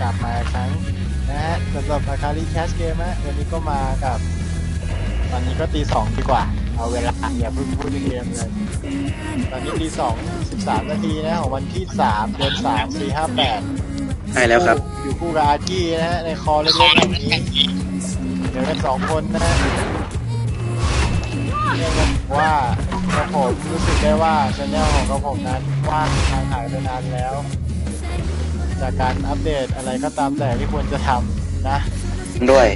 กลับมาอีกครั้งนะฮะสำหรับอาคาริแคสเกมฮะวันนี้ก็มากับ ตอนนี้ก็ตีสองดีกว่า เอาเวลาอย่าเพิ่งพูดถึงเกมเลย ตอนนี้ตีสองสิบสามนาทีนะของวันที่สามเดือนสามสี่ห้าแปดใช่แล้วครับ อยู่คู่กับอาร์กี้นะฮะในคอเล็กๆแบบนี้เดี๋ยวกันสองคนนะฮะเรียกกันว่ากระผมรู้สึกได้ว่าชแนลของกระผมนั้นว่างทางหายไปนานแล้ว จากการอัปเดตอะไรก็ตามแต่ที่ควรจะทำนะด้วย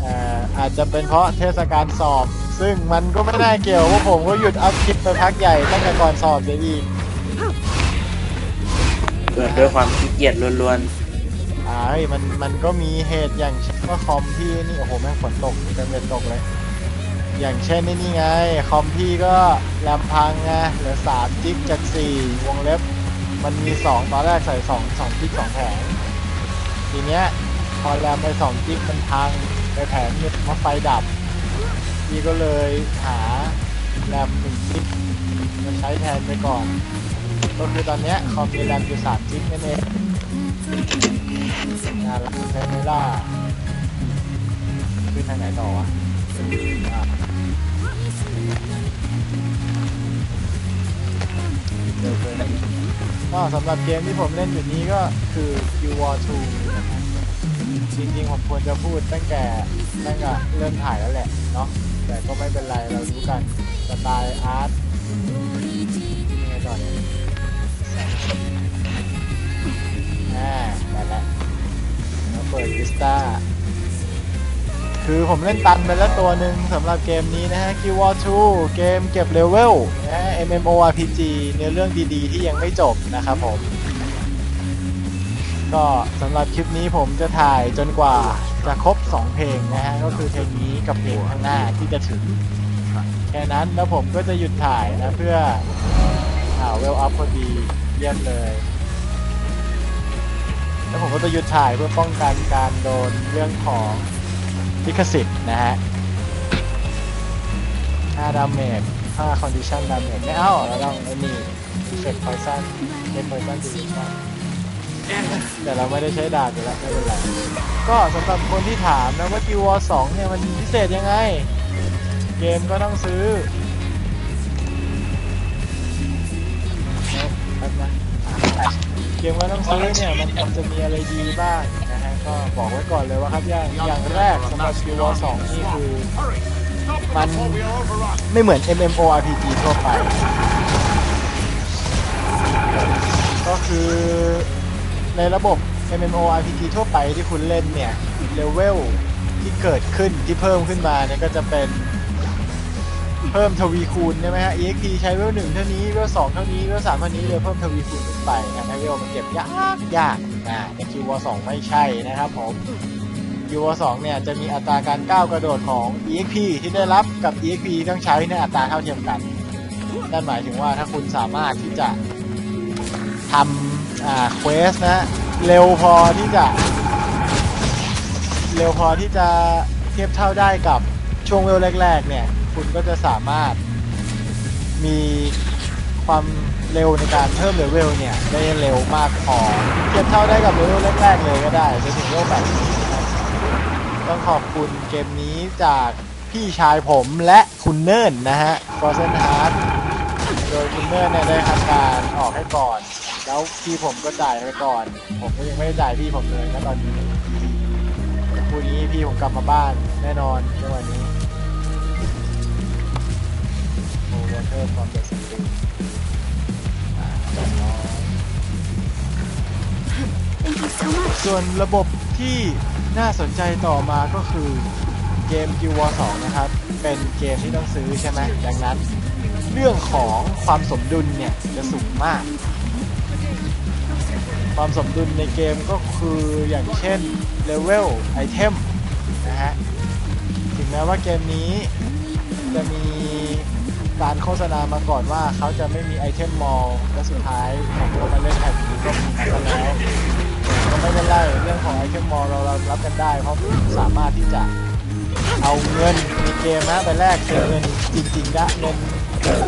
เอ่ออาจจะเป็นเพราะเทศกาลสอบ ซึ่งมันก็ไม่น่าเกี่ยวเพราะผมก็หยุดอัพคลิปไปพักใหญ่ตั้งแต่ก่อนสอบเดี๋ยวอีกเกิดด้วยความขี้เกียจล้วนอ่าเฮ้ยมันมันก็มีเหตุอย่างเช่นว่าคอมพี่นี่โอ้โหแม่งฝนตกเต็มเลยตกเลย อย่างเช่นนี่นี่ไง คอมพี่ก็แรมพังไงเหลือสามจิกจากสี่วงเล็บ มันมีสองตอนแรกใส่สองสองจิ๊กสองแผงทีเนี้ยพอแรมไปสองจิ๊กมันพังไปแผงนึงเพราไฟดับพี่ก็เลยหาแรมหนึ่งจิ๊กมาใช้แทนไปก่อน ก็คือตอนเนี้ยคอมมีแรมอยู่สามจิกนั่นเองงานละใช้ไม่ล่าขึ้นทางไหนต่อวะ ก็สำหรับเกมที่ผมเล่นอยู่นี้ก็คือ Q War 2นะครับจริงๆผมควรจะพูดตั้งแต่ตั้งแต่เริ่มถ่ายแล้วแหละเนาะแต่ก็ไม่เป็นไรเรารู้กันสไตล์อาร์ตยังไงต่อเนี่ยอ่าได้แล้วแล้วเปิดวิสตา คือผมเล่นตันไปแล้วตัวหนึ่งสำหรับเกมนี้นะฮะ Q War 2เกมเก็บเลเวลนะฮะ MMORPG เนื้อเรื่องดีๆ ที่ยังไม่จบนะครับผม ก็สำหรับคลิปนี้ผมจะถ่ายจนกว่าจะครบ 2 เพลงนะฮะ ก็คือเพลงนี้กับเพลงข้างหน้าที่จะถึง แค่นั้นแล้วผมก็จะหยุดถ่ายนะเพื่ออ่าเวลอัพพอดีเยี่ยมเลยแล้วผมก็จะหยุดถ่ายเพื่อป้องกันการโดนเรื่องของ ลิขสิทธิ์นะฮะ5ดาเมจ5คอนดิชันดาเมจไม่เอาเราต้องไอ้นี่เฟกพอยซันเป็นพอยซันดิชั่นแต่เราไม่ได้ใช้ดาบอยู่แล้วไม่เป็นไรก็สำหรับคนที่ถามนะว่า Guild Wars 2เนี่ยมันพิเศษยังไง เกมก็ต้องซื้อเอ๊ะแป๊บนะ เกมก็ต้องซื้อเนี่ยมันมันจะมีอะไรดีบ้างนะฮะก็บอกไว้ก่อนเลยว่าครับอย่างอย่างแรกสำหรับ Guild Wars 2นี่คือมันไม่เหมือน MMORPG ทั่วไป ก็คือในระบบ MMORPG ทั่วไปที่คุณเล่นเนี่ยเลเวลที่เกิดขึ้นที่เพิ่มขึ้นมาเนี่ยก็จะเป็น เพิ่มทวีคูณใช่ไหมฮะ EXP ใช้เวลหนึ่งเท่านี้เวลสองเท่านี้เวลสามเท่านี้เลยเพิ่มทวีคูณขึ้นไปทำให้เวลมันเก็บยากยากอ่าแต่ Q War 2ไม่ใช่นะครับผม Q War 2เนี่ยจะมีอัตราการก้าวกระโดดของ EXP ที่ได้รับกับ EXP ที่ต้องใช้ในอัตราเท่าเทียมกันนั่นหมายถึงว่าถ้าคุณสามารถที่จะทำอ่าเควสนะฮะเร็วพอที่จะ เร็วพอที่จะเทียบเท่าได้กับช่วงเวลแรกๆเนี่ย คุณก็จะสามารถมีความเร็วในการเพิ่มเลเวลเนี่ย ได้เร็วมากพอเทียบเท่าได้กับเลเวลแรกๆเลยก็ได้จนถึงเลเวลแบบนี้นะครับต้องขอบคุณเกมนี้จากพี่ชายผมและคุณเนิ่นนะฮะ f o r s e n Heart โดยคุณเนิ่นเนี่ยได้ทำการออกให้ก่อน แล้วพี่ผมก็จ่ายไปก่อน ผมก็ยังไม่ได้จ่ายพี่ผมเลยนะตอนนี้คู่นี้พี่ผมกลับมาบ้านแน่นอนในวันนี้ เตอร์ความเดือดสิบอ่าเรียบร้อย Thank you so much. ส่วนระบบที่น่าสนใจต่อมาก็คือเกม Guild War 2นะครับ เป็นเกมที่ต้องซื้อใช่ไหมดังนั้น เรื่องของความสมดุลเนี่ย จะสูงมาก ความสมดุลในเกมก็คืออย่างเช่นเลเวลไอเทมนะฮะ ถึงแม้ว่าเกมนี้จะมี การโฆษณามาก่อนว่าเขาจะไม่มีไอเทมมอลและสุดท้ายผมก็มาเล่นแผ่นนี้ก็มีมาซะแล้วก็ไม่เป็นไรเรื่องของไอเทมมอลเราเรารับกันได้ เพราะสามารถที่จะเอาเงินในเกมนะไปแลกเป็นเงินจริงๆได้เงิน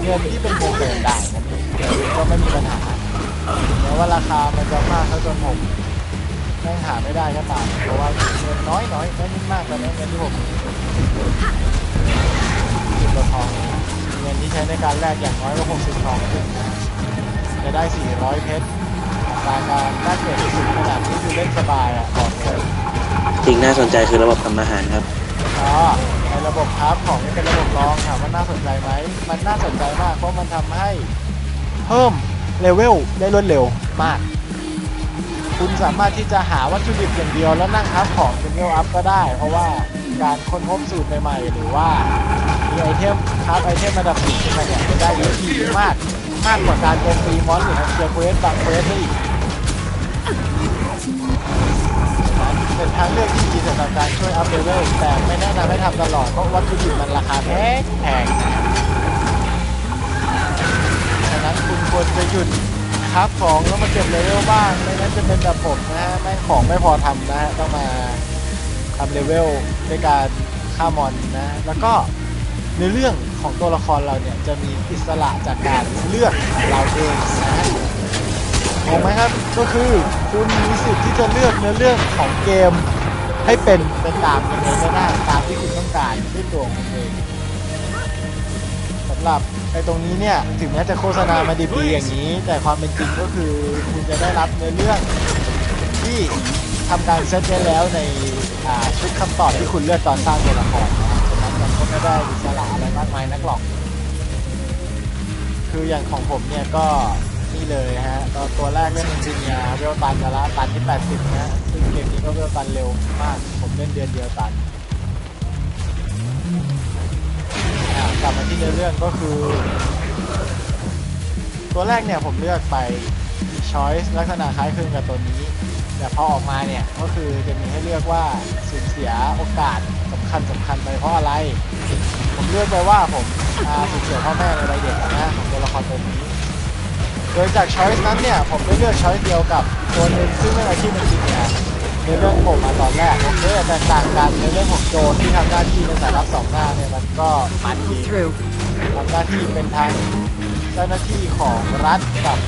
เงินที่เป็นโปรเกมได้นั่นก็ไม่มีปัญหาแม้ว่าราคามันจะมากเท่าจนผมแม่งหาไม่ได้ก็ตามเพราะว่าเงินน้อยน้อยน้อยนิดมากตอนนี้เงินที่ผมสิบตัวทอง นที่ใช้ในการแลกอย่างน้อยก็หกสิบทองขึ้นนะจะได้สี่ร้อยเพชรอัตราการแลกเปลี่ยนที่สุดขนาดนี้คือเล่นสบายอะบอกเลยสิ่งน่าสนใจคือระบบทำอาหารครับ อ๋อในระบบคราฟของนี่เป็นระบบรองถามว่าน่าสนใจไหม มันน่าสนใจมากเพราะมันทำให้เพิ่มเลเวลได้รวดเร็วมากคุณสามารถที่จะหาวัตถุดิบอย่างเดียวแล้วนั่งคราฟของเป็นเลเวลอัพก็ได้ เพราะว่า การค้นพบสูตรใหม่ๆ หรือว่ามีไอเทมคราฟไอเทมระดับสูงขึ้นมาเนี่ยจะได้เยอะทีมากมากกว่าการโจมตีมอนหรือทำเกียร์เควสบางเควสได้อีกเป็นทางเลือกที่ดีสำหรับการช่วยอัพเลเวลแต่ไม่แนะนำให้ทำตลอดเพราะวัตถุดิบมันราคาแพงแพงฉะนั้นคุณควรจะหยุดคับของแล้วมาเก็บเลเวลบ้างไม่งั้นจะเป็นแบบผมนะฮะแม่งของไม่พอทำนะฮะต้องมา ทำเลเวลด้วยการฆ่ามอนนะ แล้วก็ในเรื่องของตัวละครเราเนี่ยจะมีอิสระจากการเลือกเราเองนะถูกไหมครับ ก็คือคุณมีสิทธิ์ที่จะเลือกเนื้อเรื่องของเกมให้เป็นไปตามยังไงก็ได้ตามที่คุณต้องการด้วยตัวของคุณเองสำหรับในตรงนี้เนี่ยถึงแม้จะโฆษณามาดีๆอย่างนี้ แต่ความเป็นจริงก็คือคุณจะได้รับเนื้อเรื่องที่ ทำการเซตไว้แล้วในชุดคำตอบที่คุณเลือกตอนสร้างตัวละครนะครับฉะนั้นมันก็ไม่ได้อิสระอะไรมากมายนักหรอก คืออย่างของผมเนี่ยก็นี่เลยฮะต,ตัวแรกเล่นอินจิเนียร์เวลตันกันละตันที่ 80นะฮะซึ่งเกมนี้ก็เวลตันเร็วมาก ผมเล่นเดือนเดียวตันอ่ากลับมาที่เนื้อเรื่องก็คือ ตัวแรกเนี่ยผมเลือกไป choice ลักษณะคล้ายคลึงกับตัวนี้ แต่พอออกมาเนี่ยก็คือจะมีให้เลือกว่าสูญเสียโอกาสสำคัญสำคัญไปเพราะอะไร ผมเลือกไปว่าผมอาสูญเสียพ่อแม่ในวัยเด็กนะของตัวละครตัวนี้โดยจากช้อยส์นั้นเนี่ยผมได้เลือกช้อยส์เดียวกับตัวหนึ่งซึ่งเป็นอาชีพเป็นจริงเนี่ยในเรื่องผมมาตอนแรกโอเคแต่ต่างกันในเรื่องของโจรที่ทำหน้าที่เป็นสายรับสองหน้าเนี่ยมันก็มันดี Through. ทำหน้าที่เป็นทางเจ้าหน้าที่ของรัฐกับ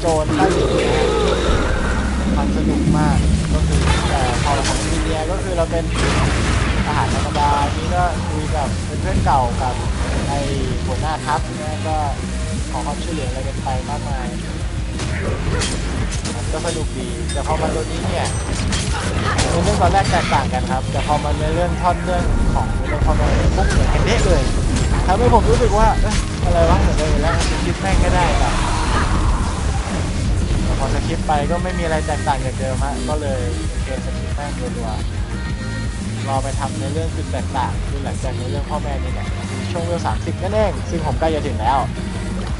โจรใต้ดิน นะมันสนุกมากก็คือแต่พอเราของอินเดียก็คือเราเป็นอาหารธรรมดานี้ก็คุยกับเป็นเพื่อนเก่ากับไอ้หัวหน้าทัพเนี่ยก็ขอความช่วยเหลืออะไรกันไปมากมายมันก็สนุกดีแต่พอมาตัวนี้เนี่ยในเรื่องตอนแรกแตกต่างกันครับ แต่พอมาในเรื่องท่อนเรื่องของเรื่องความเป็นปุ๊บเหมือนกันเด้เลยทำให้ผมรู้สึกว่าอะไรวะเหมือนกันอยู่แล้วสคริปต์แม่งก็ได้แบบ อสคริปไปก็ไม่มีอะไรแตกต่างจากเดิมฮะก็เลยเกมสคริปแม่งรัวๆรอไปทำในเรื่องจุดแตกต่างคือหลังจากในเรื่องพ่อแม่นี่แหละช่วงเวลสามสิบนั่นเองซึ่งผมใกล้จะถึงแล้ว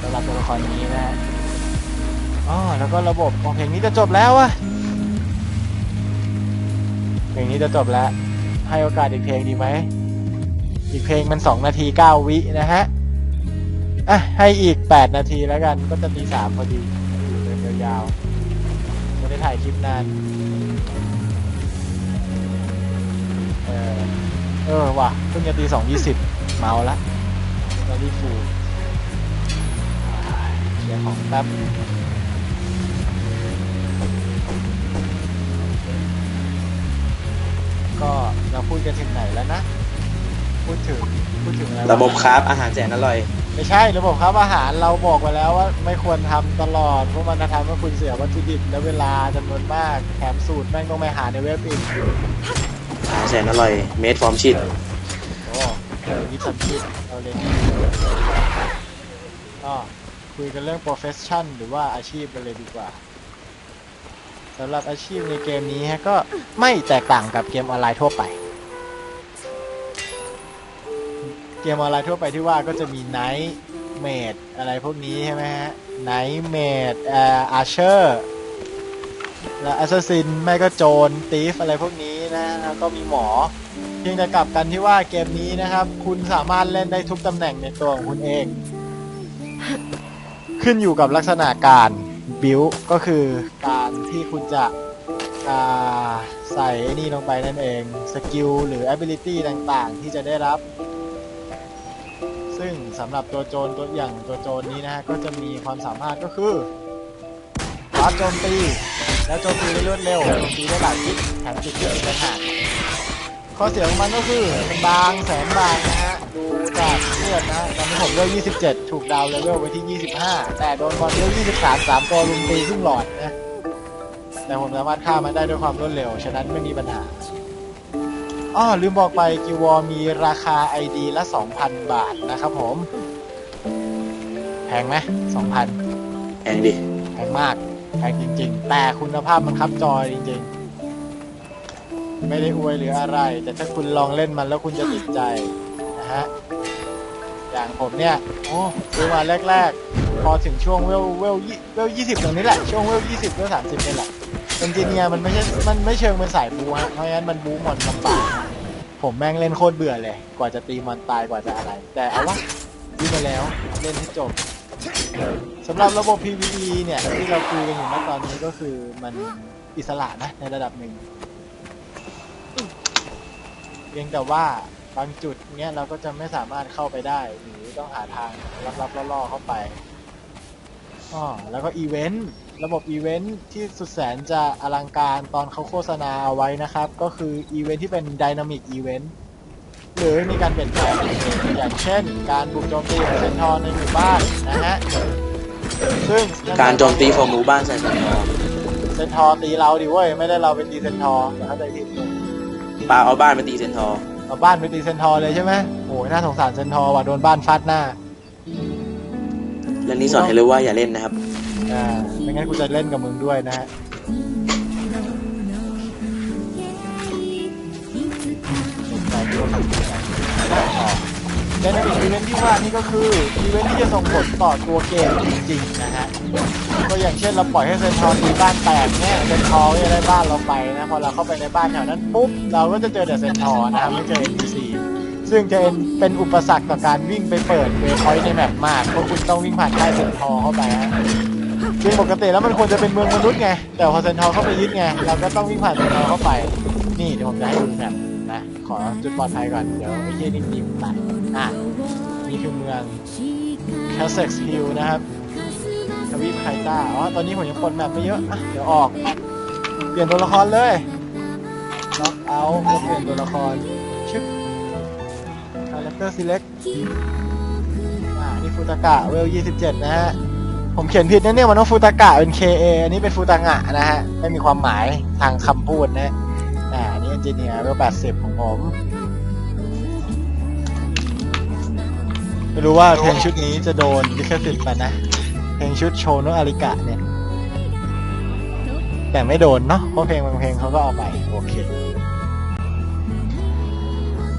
สำหรับตัวละครนี้นะฮะอ๋อแล้วก็ระบบของเพลงนี้จะจบแล้ววะเพลงนี้จะจบแล้ว ให้โอกาสอีกเพลงดีไหมอีกเพลงมัน2นาที9วินะฮะอะให้อีก8นาทีแล้วกันก็จะตีสามพอดี ยู่เพลงยาวๆไม่ได้ถ่ายคลิปนาน เออ เออว่ะเพิ่งจะตีสองยี่สิบเมาละตอนนี้ฟูเดี๋ยวของแป๊บก็เราพูดกันถึงไหนแล้วนะ พูดถึงพูดถึงอะไรวระบบคราฟอาหารแสนอร่อย ไม่ใช่ระบบครับอาหารเราบอกไปแล้วว่าไม่ควรทำตลอดเพราะมันจะทำให้คุณเสียวัตถุดิบและเวลาจำนวนมากแถมสูตรแม่งต้องไปหาในเว็บอีกอาหารแสนอร่อย เมดฟอร์มชิดโอ้เดี๋ยวนี้ทำคิดเราเลยก็คุยกันเรื่อง profession หรือว่าอาชีพกันเลยดีกว่าสำหรับอาชีพในเกมนี้ฮะก็ไม่แตกต่างกับเกมออนไลน์ทั่วไป เกมออนไลน์ทั่วไปที่ว่าก็จะมี Night Maid อะไรพวกนี้ใช่ไหมฮะ Night Maid เอ่อ Archer และ Assassin ไม่ก็โจร Thief อะไรพวกนี้นะแล้วก็มีหมอ เพียงแต่กลับกันที่ว่าเกมนี้นะครับ คุณสามารถเล่นได้ทุกตำแหน่งในตัวของคุณเอง ขึ้นอยู่กับลักษณะการบิวก็คือการที่คุณจะใส่ไอ้นี่ลงไปนั่นเอง สกิลหรือ ability ต่างๆ ที่จะได้รับ ซึ่งสำหรับตัวโจรตัวอย่างตัวโจรนี้นะฮะก็จะมีความสามารถก็คือวาร์ปโจมตี แล้วโจมตีได้รวดเร็วโจมตีได้หลายทิศแถมติดเยอะอีกต่างหากข้อเสียของมันก็คือมันบางแสนบางนะฮะดูจากเลือดนะฮะตอนนี้ผมเลเวล27 ถูกดาวเลเวลไว้ที่ 25 แต่โดนบอลเลเวล23 3ตัวลุมตีครึ่งหลอดนะแต่ผมสามารถฆ่ามันได้ด้วยความรวดเร็ว ฉะนั้นไม่มีปัญหา อ้อลืมบอกไปกิววอมีราคา ID ละ 2,000 บาทนะครับผม แพงไหม2,000 แพงดิ แพงมาก แพงจริง ๆ แต่คุณภาพมันครับจอจริง ๆ ไม่ได้อวยหรืออะไร แต่ถ้าคุณลองเล่นมันแล้วคุณจะติดใจนะฮะ อย่างผมเนี่ย โอ้ซื้อมาแรก ๆ พอถึงช่วงเวลเวลยี่เวลยี่สิบตรงนี้แหละ ช่วงเวลยี่สิบเวลสามสิบนี่แหละ เอนจิเนียร์มันไม่ใช่ มันไม่เชิงเป็นสายบูฮะ เพราะงั้นมันบูมอนลำบาก ผมแม่งเล่นโคตรเบื่อเลย กว่าจะตีมอนตายกว่าจะอะไร แต่เอาวะวิ่งไปแล้ว เล่นให้จบสำหรับระบบ PVE เนี่ย ที่เราคุยกันอยู่ณตอนนี้ก็คือมันอิสระนะ ในระดับหนึ่งเพียงแต่ว่าบางจุดเนี้ยเราก็จะไม่สามารถเข้าไปได้ หรือต้องหาทางลับๆล่อๆเข้าไปอ๋อแล้วก็อีเวนต์ ระบบอีเวนต์ที่สุดแสนจะอลังการตอนเขาโฆษณาเอาไว้นะครับ ก็คืออีเวนต์ที่เป็นดินามิกอีเวนต์หรือมีการเปลี่ยนแปลงอย่างเช่น การบุกโจมตีของเซนทอร์ในหมู่บ้านนะฮะซึ่งการโจมตีของหมู่บ้านใส่เซนทอร์เซนทอร์ตีเราดิเว้ยไม่ได้เราไปตีเซนทอร์อย่าเข้าใจผิดปาเอาบ้านมาตีเซนทอร์เอาบ้านไปตีเซนทอร์เลยใช่ไหมโอ้ยน่าสงสารเซนทอร์ว่ะโดนบ้านฟาดหน้าเรื่องนี้สอนให้รู้ว่าอย่าเล่นนะครับ อ่าไม่งั้นกูจะเล่นกับมึงด้วยนะฮะในเป็นยังไงและในอีเวนท์ที่ว่านี่ก็คืออีเวนท์ที่จะส่งผลต่อตัวเกมจริงๆนะฮะก็อย่างเช่นเราปล่อยให้เซนทอร์ตีบ้านแตกเนี่ยเซนทอร์จะได้บ้านเราไปนะพอเราเข้าไปในบ้านแถวนั้นปุ๊บเราก็จะเจอแต่เซนทอร์นะครับไม่เจอ NPC ซึ่งจะเป็นอุปสรรคต่อการวิ่งไปเปิดเวย์พอยต์ในแมปมากเพราะคุณต้องวิ่งผ่านใต้เซนทอร์เข้าไปฮะ ซึ่งปกติแล้วมันควรจะเป็นเมืองมนุษย์ไง แต่พอเซนทอเข้าไปยึดไง เราก็ต้องวิ่งผ่านเซนทอเข้าไป นี่เดี๋ยวผมจะให้ดูแมปนะ ขอจุดปลอดภัยก่อน เดี๋ยวไม่ใช่นิ่มๆตัดอะ นี่คือเมือง c a s e x Hill นะครับทวีปไคต้า อ๋อ ตอนนี้ผมยังปนแมปไม่เยอะอะเดี๋ยวออก เปลี่ยนตัวละครเลยล็อกเอาท์เปลี่ยนตัวละคร ชึบ Character Select อ่านี่ฟูตากะเวล 27 นะฮะ ผมเขียนผิดนะเนี่ยมันต้องฟูตากะเป็น KA อันนี้เป็นฟูตางะนะฮะ ไม่มีความหมายทางคำพูดนะอ่าอันนี้เอนจิเนียร์เวล80ของผมไม่รู้ว่าเพลงชุดนี้จะโดนลิขสิทธิ์ไหมนะ เพลงชุดโชโนอาริกะเนี่ย แต่ไม่โดนเนาะเพราะเพลงบางเพลงเขาก็เอาไปโอเค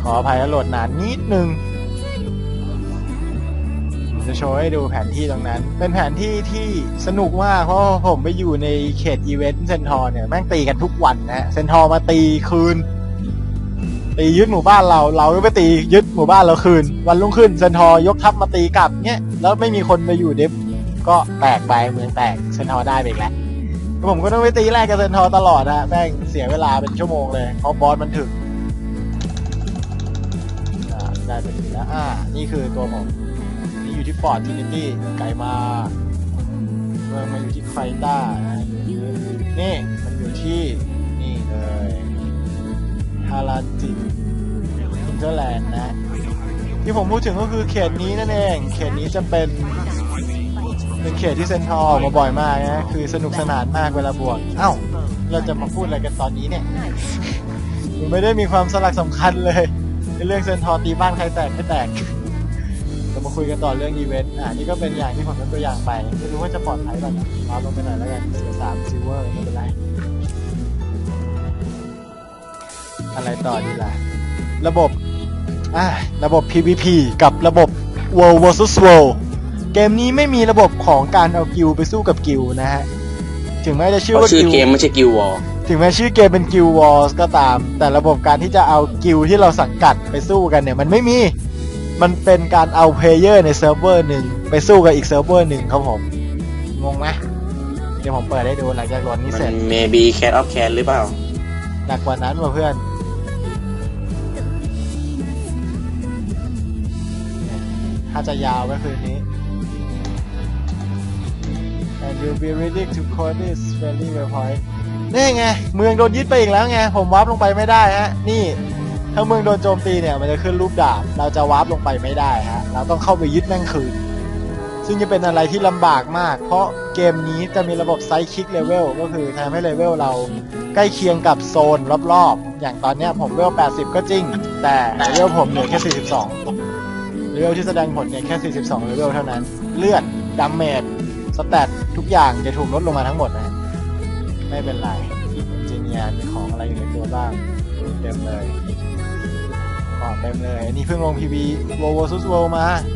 ขออภัยแล้วโหลดนานนิดนึงผม จะโชว์ให้ดูแผนที่ตรงนั้น เป็นแผนที่ที่สนุกมากเพราะผมไปอยู่ในเขตอีเวนต์เซนทอร์เนี่ยแม่งตีกันทุกวันนะฮะเซนทอร์มาตีคืน ตียึดหมู่บ้านเรา เราก็ไปตียึดหมู่บ้านเราคืน วันรุ่งขึ้นเซนทอร์ยกทัพมาตีกลับเนี้ยแล้วไม่มีคนไปอยู่เดฟก็แตกไปเมืองแตกเซนทอร์ได้ไปอีกแล้วผมก็ต้องไปตีแรกกับเซนทอร์ตลอดนะแม่งเสียเวลาเป็นชั่วโมงเลยเพราะบอสมันถึงได้ไปถึงแล้วอ่านี่คือตัวผม อยู่ที่ฟอร์ดทินิตี้ไกลมาเมือมันอยู่ที่ไคต้านะนี่มันอยู่ที่นี่เลยฮาราจิอินเตอร์แลนด์นะ ที่ผมพูดถึงก็คือเขตนี้นั่นเอง เขตนี้จะเป็นเป็นเขตที่เซนทรัลออกมาบ่อยมากนะคือสนุกสนานมากเวลาบวกเอ้า เราจะมาพูดอะไรกันตอนนี้เนี่ยมันไม่ได้มีความสลักสำคัญเลยในเรื่องเซนทรัลตีบ้านใครแตกไม่แตก เรามาคุยกันต่อเรื่องอีเวนต์ อ่า นี่ก็เป็นอย่างที่ผมยกตัวอย่างไป ไม่รู้ว่าจะปลอดภัยป่ะนะมาลงไปหน่อยแล้วกันเสียสามซิลเวอร์ไม่เป็นไร อะไรต่อดีล่ะ ระบบ อ่า ระบบ PVP กับระบบ World vs World เกมนี้ไม่มีระบบของการเอากิลไปสู้กับกิลนะฮะ ถึงแม้จะชื่อเพราะว่าชื่อกิลเกมไม่ใช่กิลวอลถึงแม้ชื่อเกมเป็นกิลวอร์ก็ตาม แต่ระบบการที่จะเอากิลที่เราสังกัดไปสู้กันเนี่ย มันไม่มี มันเป็นการเอาเพลเยอร์ในเซิร์ฟเวอร์หนึ่งไปสู้กับอีกเซิร์ฟเวอร์หนึ่งครับผม งงไหมเดี๋ยวผมเปิดให้ดูหลังจากโหลดนี้มัเสร็จน maybe cat of cat หรือเปล่า หนักกว่านั้นว่ะเพื่อน ถ้าจะยาวก็คืนนี้ไป and you'll be ready to code this very well point นี่ไง เมืองโดนยึดไปอีกแล้วไง ผมวาร์ปลงไปไม่ได้ฮะ นี่ ถ้าเมืองโดนโจมตีเนี่ยมันจะขึ้นรูปดาบ เราจะวาร์ปลงไปไม่ได้ฮะ เราต้องเข้าไปยึดแม่งคืน ซึ่งจะเป็นอะไรที่ลำบากมาก เพราะเกมนี้จะมีระบบไซคิกเลเวลก็คือทำให้เลเวลเราใกล้เคียงกับโซนรอบๆ อย่างตอนเนี้ยผมเลเวล 80 ก็จริง แต่เลเวลผมเหลือแค่ 42 เลเวลที่แสดงผลเนี่ยแค่ 42 เลเวลเท่านั้น เลือดดัมเมจสแตททุกอย่างจะถูกลดลงมาทั้งหมดนะไม่เป็นไรจีเนียมีของอะไรอยู่ในตัวบ้างเต็มเลย เต็มเลยอันนี้เพิ่งลงพีบีโวโวซุสโวมา